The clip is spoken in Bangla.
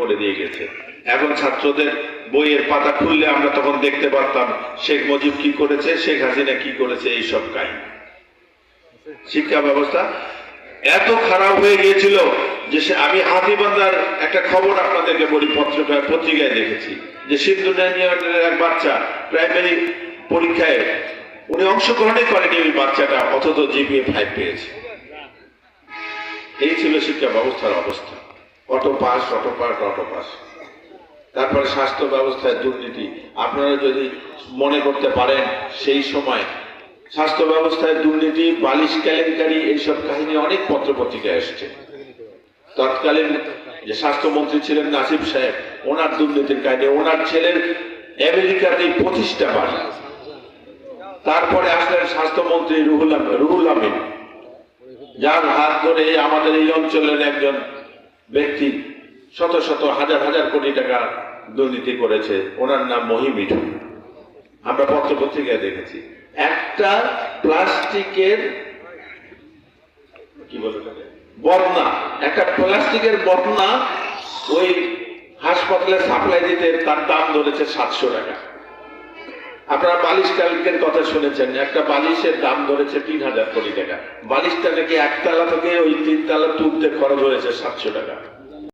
করে দিয়ে গেছে। এখন ছাত্রদের বইয়ের পাতা খুললে আমরা তখন দেখতে পারতাম শেখ মুজিব কি করেছে, শেখ হাসিনা কি করেছে এইসব কাহিনী। শিক্ষা ব্যবস্থা এত খারাপ হয়ে গিয়েছিল যে আমি হাতিবান্ধার একটা খবর আপনাদেরকে বলি পত্রিকায় পত্রিকায় দেখেছি। যে সিন্ধু ড্যানিয়েলের এক বাচ্চা প্রাইমারি পরীক্ষায় উনি অংশগ্রহণই করেনি ওই বাচ্চাটা, অথচ জিপিএ ফাইভ পেয়েছে। এই ছিল শিক্ষা ব্যবস্থার অবস্থা। Auto pass auto pass auto pass. তারপরে স্বাস্থ্য ব্যবস্থায় দুর্নীতি। আপনারা যদি মনে করতে পারেন, সেই সময় স্বাস্থ্য ব্যবস্থায় দুর্নীতি, বালিশ, কেলেঙ্কারি, এইসব কাহিনী অনেক পত্রপত্রিকায় এসছে। তৎকালীন যে স্বাস্থ্যমন্ত্রী ছিলেন নাসিব সাহেব, ওনার দুর্নীতির কাহিনী, ওনার ছেলের আমেরিকাতে প্রতিষ্ঠা বাড়ি। তারপরে আসলেন স্বাস্থ্যমন্ত্রী রুহুল রুহুল আমিন। যার হাত ধরে আমাদের এই অঞ্চলের একজন ব্যক্তি শত শত হাজার হাজার কোটি টাকা দুর্নীতি করেছে। ওনার নাম মহিমিঠু আমরা পত্র পত্রিকায় দেখেছি। একটা প্লাস্টিকের কি বলে? বদনা। একটা প্লাস্টিকের বদনা ওই হাসপাতালে সাপ্লাই দিতে তার দাম ধরেছে সাতশো টাকা। আপনারা বালিশ কালকের কথা শুনেছেন, একটা বালিশের দাম ধরেছে তিন হাজার কোটি টাকা। বালিশটা নাকি একতলা থেকে ওই তিনতলা তুলতে খরচ হয়েছে সাতশো টাকা।